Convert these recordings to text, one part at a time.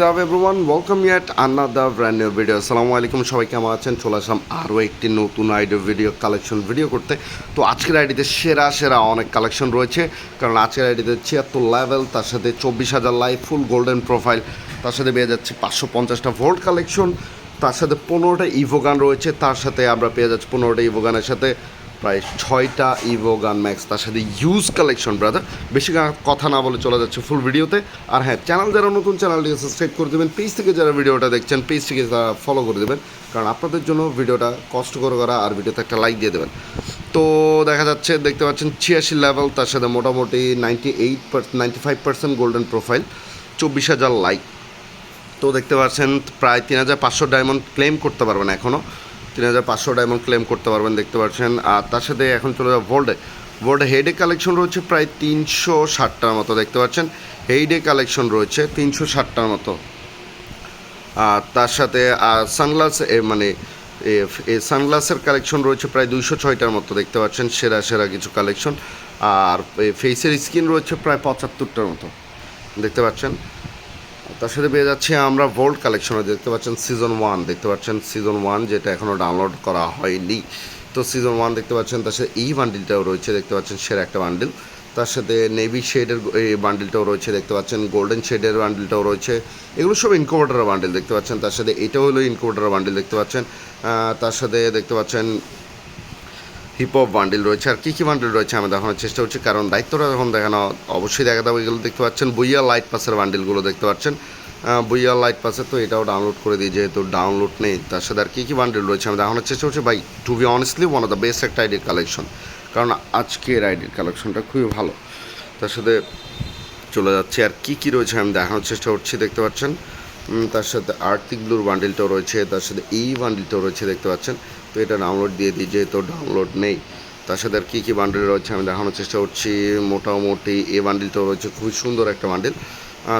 যাবে everyone welcome yet another brand new video আসসালামু আলাইকুম সবাই কেমন আছেন? চলে আসলাম আরও একটি নতুন আইডিও ভিডিও কালেকশন ভিডিও করতে। তো আজকের আইডিতে সেরা সেরা অনেক কালেকশন রয়েছে। কারণ আজকের আইডিতে ছিয়াত্তর লেভেল তার সাথে চব্বিশ হাজার লাইভ ফুল গোল্ডেন প্রোফাইল তার সাথে পেয়ে যাচ্ছে পাঁচশো পঞ্চাশটা ভোল্ট কালেকশন তার সাথে পনেরোটা ইভোগান রয়েছে, তার সাথে আমরা পেয়ে যাচ্ছি পনেরোটা ইভোগানের সাথে। প্রায় ছয়টা ইভো গান ম্যাক্স তার সাথে ইউজ কালেকশন ব্রাদার বেশি কথা না বলে চলে যাচ্ছে ফুল ভিডিওতে আর হ্যাঁ চ্যানেল যারা নতুন চ্যানেলটিকে সাবস্ক্রাইব করে দেবেন। পেজ থেকে যারা ভিডিওটা দেখছেন পেজটিকে তারা ফলো করে দেবেন। কারণ আপনাদের জন্য ভিডিওটা কষ্ট করে করা আর ভিডিওতে একটা লাইক দিয়ে দেবেন। তো দেখা যাচ্ছে, দেখতে পাচ্ছেন, ছিয়াশি লেভেল তার সাথে মোটামুটি ninety eight ninety five percent golden profile চব্বিশ হাজার লাইক তো দেখতে পাচ্ছেন, প্রায় তিন হাজার পাঁচশো ডায়মন্ড ক্লেম করতে পারবেন এখনও তিন হাজার পাঁচশো ডায়মন্ড ক্লেম করতে পারবেন, দেখতে পাচ্ছেন। আর তার সাথে এখন চলে যাবে ভোল্ডে ভোল্ডে হেডে কালেকশন রয়েছে প্রায় তিনশো ষাটটার মতো, দেখতে পাচ্ছেন? হেইডে কালেকশন রয়েছে তিনশো ষাটটার মতো। আর তার সাথে সানগ্লাস মানে সানগ্লাসের কালেকশন রয়েছে প্রায় দুইশো ছয়টার মতো, দেখতে পাচ্ছেন? সেরা সেরা কিছু কালেকশন আর ফেসের স্কিন রয়েছে প্রায় পঁচাত্তরটার মতো, দেখতে পাচ্ছেন? তার সাথে পেয়ে যাচ্ছি আমরা ভোল্ট কালেকশনে দেখতে পাচ্ছেন সিজন ওয়ান দেখতে পাচ্ছেন সিজন ওয়ান যেটা এখনও ডাউনলোড করা হয়নি। তো সিজন ওয়ান দেখতে পাচ্ছেন, তার সাথে এই বান্ডিলটাও রয়েছে, দেখতে পাচ্ছেন সেরা একটা বান্ডিল তার সাথে নেভি শেডের এই বান্ডিলটাও রয়েছে, দেখতে পাচ্ছেন গোল্ডেন শেডের বান্ডিলটাও রয়েছে। এগুলো সব ইনকোভার্টার বান্ডিল দেখতে পাচ্ছেন। তার সাথে এটাও হলো ইনকোভার্টার বান্ডিল দেখতে পাচ্ছেন। তার সাথে দেখতে পাচ্ছেন হিপহপ বান্ডিল রয়েছে। আর কী কী বান্ডিল রয়েছে আমি দেখানোর চেষ্টা করছি, কারণ দায়িত্বটা যখন দেখানো অবশ্যই দেখা দেবো এগুলো দেখতে পাচ্ছেন। বুইয়া লাইট পাসের বান্ডিলগুলো দেখতে পাচ্ছেন। বুইয়া লাইট পাসে তো এটাও ডাউনলোড করে দিই, যেহেতু ডাউনলোড নেই, তার সাথে আর কী কী বান্ডিল রয়েছে আমি দেখানোর চেষ্টা করছি। ভাই to be honestly one of the best একটা আইডির কালেকশন কারণ আজকের আইডির কালেকশনটা খুবই ভালো। তার সাথে চলে যাচ্ছে, আর কী কী রয়েছে আমি দেখানোর চেষ্টা করছি, দেখতে পাচ্ছেন। তার সাথে আর্থিক ব্লুর বান্ডিলটাও রয়েছে, তার সাথে এই বান্ডিলটাও রয়েছে, দেখতে পাচ্ছেন। তো এটা ডাউনলোড দিয়ে দিই, যেহেতু ডাউনলোড নেই। তার সাথে আর কী কী বান্ডিল রয়েছে আমি দেখানোর চেষ্টা করছি। মোটামুটি এই বান্ডিলটাও রয়েছে, খুবই সুন্দর একটা বান্ডিল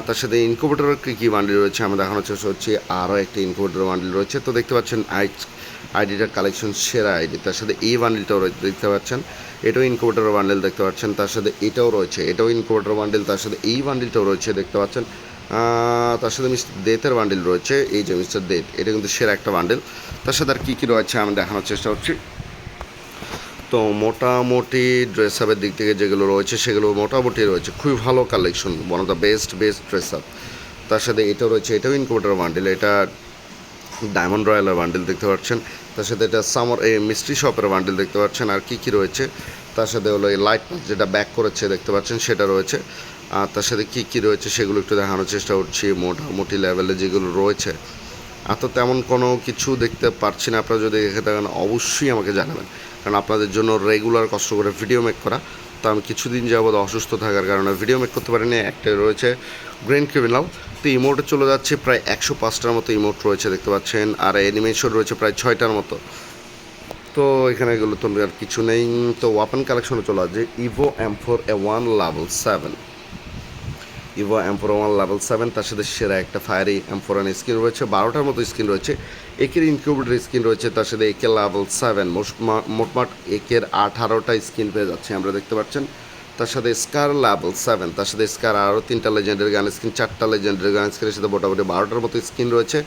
তার সাথে ইনকুবেটরের কী কী বান্ডিল রয়েছে আমি দেখানোর চেষ্টা করছি। আরও একটা ইনকুবেটর বান্ডিল রয়েছে। তো দেখতে পাচ্ছেন, আই আইডিটার কালেকশন সেরা আইডি তার সাথে এই বান্ডিলটাও রয়েছে, দেখতে পাচ্ছেন। এটাও ইনকুবেটর বান্ডেল দেখতে পাচ্ছেন। তার সাথে এটাও রয়েছে, এটাও ইনকুবেটর বান্ডেল তার সাথে এই বান্ডিলটাও রয়েছে, দেখতে পাচ্ছেন। তার সাথে মিস্টার দেতের বান্ডিল রয়েছে। এই যে মিস্টার দেত, এটা কিন্তু সেরা একটা বান্ডেল তার সাথে আর কী কী রয়েছে আমি দেখানোর চেষ্টা করছি। তো মোটামুটি ড্রেস আপের দিক থেকে যেগুলো রয়েছে, সেগুলো মোটামুটি রয়েছে। খুবই ভালো collection one of the best best dress up তার সাথে এটাও রয়েছে, এটাও ইনকুবেটর বান্ডেল এটা ডায়মন্ড রয়্যালের বান্ডেল দেখতে পাচ্ছেন। তার সাথে এটা সামার এই মিস্ট্রি শপের বান্ডেল দেখতে পাচ্ছেন। আর কী কী রয়েছে? তার সাথে হলো এই লাইট যেটা ব্যাক করেছে, দেখতে পাচ্ছেন, সেটা রয়েছে। আর তার সাথে কী কী রয়েছে সেগুলো একটু দেখানোর চেষ্টা করছি, মোটামুটি লেভেলে যেগুলো রয়েছে। আর তো তেমন কোনো কিছু দেখতে পারছি না, আপনারা যদি দেখে থাকেন, অবশ্যই আমাকে জানাবেন। কারণ আপনাদের জন্য রেগুলার কষ্ট করে ভিডিও মেক করা। তো আমি কিছুদিন যাবৎ অসুস্থ থাকার কারণে ভিডিও মেক করতে পারিনি। একটাই রয়েছে গ্রেন ক্রিমিনাল তো ইমোটে চলে যাচ্ছে, প্রায় একশো পাঁচটার মতো ইমোট রয়েছে, দেখতে পাচ্ছেন। আর অ্যানিমেশন রয়েছে প্রায় ছয়টার মতো। তো এখানে এগুলো তো আর কিছু নেই। তো ওয়াপেন কালেকশনে চলে আসছে। Evo M four A one level seven evo M four one level seven তার সাথে সেরা একটা fiery M four one screen রয়েছে। বারোটার মতো স্ক্রিন রয়েছে। একের ইনকিউবেটর স্ক্রিন রয়েছে, তার সাথে একের লেভেল সেভেন মোটমাট একের আঠারোটা স্ক্রিন পেয়ে যাচ্ছে আমরা, দেখতে পাচ্ছেন? তার সাথে স্কার লেভেল সেভেন তার সাথে স্কার আরও তিনটা লেজেন্ডের গান স্ক্রিন চারটা লেজেন্ডের গান স্ক্রিনের সাথে মোটামুটি বারোটার মতো স্ক্রিন রয়েছে।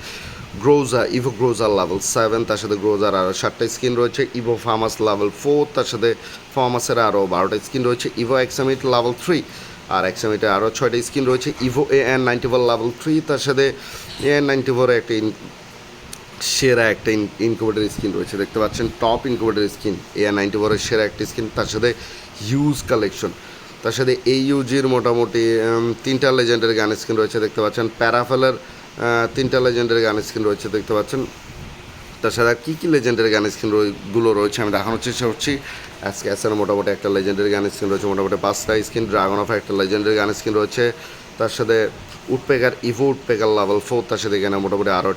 গ্রোজা ইভো গ্রোজার লেভেল সেভেন তার সাথে গ্রোজার আরও সাতটা স্ক্রিন রয়েছে ইভো ফার্মাস লেভেল ফোর তার সাথে ফার্মাসের আরও বারোটা স্কিন রয়েছে evo XM eight level three আর এক্সামিটে আরও ছয়টা স্কিন রয়েছে evo A N ninety four level three তার সাথে এ এন নাইনটি ফোরে একটা সেরা একটা ইন ইনকুবেটার স্কিন রয়েছে, দেখতে পাচ্ছেন top incubator skin AR ninety ফোরের সেরা একটা স্কিন তার সাথে হিউজ কালেকশন তার সাথে এই ইউজির মোটামুটি তিনটা লেজেন্ডের গান স্কিন রয়েছে, দেখতে পাচ্ছেন প্যারাফেলের তিনটা লেজেন্ডের গান স্ক্রিন রয়েছে, দেখতে পাচ্ছেন। তাছাড়া কী কী লেজেন্ডের গান স্ক্রিনগুলো রয়েছে আমি দেখানোর চেষ্টা করছি। আজকে এসের মোটামুটি একটা লেজেন্ডের গান স্ক্রিন রয়েছে, মোটামুটি পাঁচটা স্ক্রিন ড্রাগন অফ একটা লেজেন্ডের গান স্ক্রিন রয়েছে। তার সাথে woodpecker evo woodpecker level four তার সাথে এখানে মোটামুটি আরও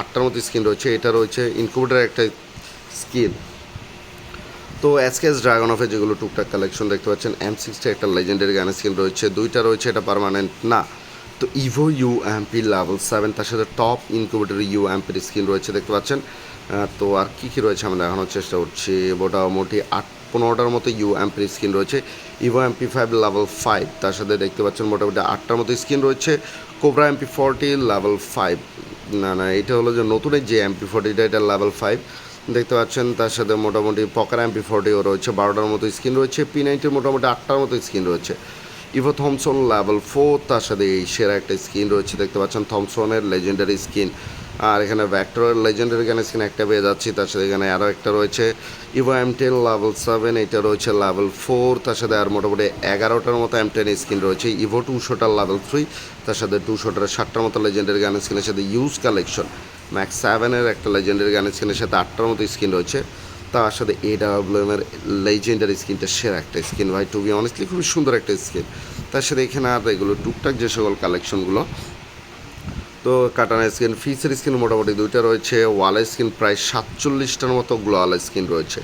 আটটার মতো স্ক্রিন রয়েছে। এটা রয়েছে ইনকুবেটার একটা স্কিন তো এসকেএস ড্রাগন অফে যেগুলো টুকটাক কালেকশন দেখতে পাচ্ছেন এম সিক্সটি একটা লেজেন্ডারি গান স্কিন রয়েছে। দুইটা রয়েছে, এটা পারমানেন্ট না। তো evo U MP level seven তার সাথে টপ ইনকিউবেটর ইউ এমপির স্কিন রয়েছে, দেখতে পাচ্ছেন? তো আর কী কী রয়েছে আমরা দেখানোর চেষ্টা করছি? মোটামুটি আট, পনেরোটার মতো ইউ এমপির স্কিন রয়েছে। Evo MP five level five তার সাথে দেখতে পাচ্ছেন মোটামুটি আটটার মতো স্কিন রয়েছে। Cobra MP forty level five না না, এটা হলো যে নতুনের যে এমপি ফোরটিটা এটা লেভেল ফাইভ দেখতে পাচ্ছেন, তার সাথে মোটামুটি পকার এমপি ফোরটিও রয়েছে, বারোটার মতো স্ক্রিন রয়েছে। পি নাইনটির মোটামুটি আটটার মতো স্ক্রিন রয়েছে। ইভো থমসন লেভেল ফোর, তার সাথে এই সেরা একটা স্কিন রয়েছে, দেখতে পাচ্ছেন থমসনের লেজেন্ডারি স্কিন আর এখানে ভ্যাক্টরের লেজেন্ডারি গানের স্কিন একটা পেয়ে যাচ্ছি, তার সাথে এখানে আরও একটা রয়েছে। Evo M ten level seven এটা রয়েছে লেভেল ফোর তার সাথে আর মোটামুটি এগারোটার মতো এম টেন স্কিন রয়েছে। ইভো টুশোটার লেভেল থ্রি তার সাথে টুশোটার ষাটটার মতো লেজেন্ডারি গানের স্কিনের সাথে ইউজ কালেকশন ম্যাক্স সেভেনের একটা লেজেন্ডারি গানের স্কিনের সাথে আটটার মতো স্কিন রয়েছে। তার সাথে এ ডাব্লিউএমের লেজেন্ডারি স্কিনটা সেরা একটা স্কিন ভাই টু বি অনেস্টলি খুবই সুন্দর একটা স্কিন তার সাথে এখানে আর এগুলো টুকটাক যে সকল কালেকশনগুলো তো কাটানা স্কিন ফিসের স্কিন মোটামুটি দুইটা রয়েছে ওয়ালের স্কিন প্রায় সাতচল্লিশটার মতো গ্লোয়াল স্কিন রয়েছে।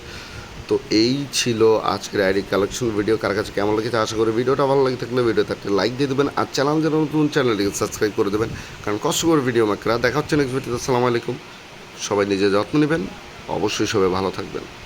তো এই ছিল আজকের আইডি কালেকশন ভিডিও কার কাছে কেমন লেগেছে আশা করি ভিডিওটা ভালো লাগে থাকলে ভিডিওতে একটা লাইক দিয়ে দেবেন আর চ্যানেল যেন নতুন চ্যানেলটিকে সাবস্ক্রাইব করে দেবেন। কারণ কষ্ট করে ভিডিও মেকরা দেখা হচ্ছে নেক্সট ভিডিওতে আসসালামু আলাইকুম। সবাই নিজের যত্ন নেবেন। অবশ্যই সবাই ভালো থাকবেন।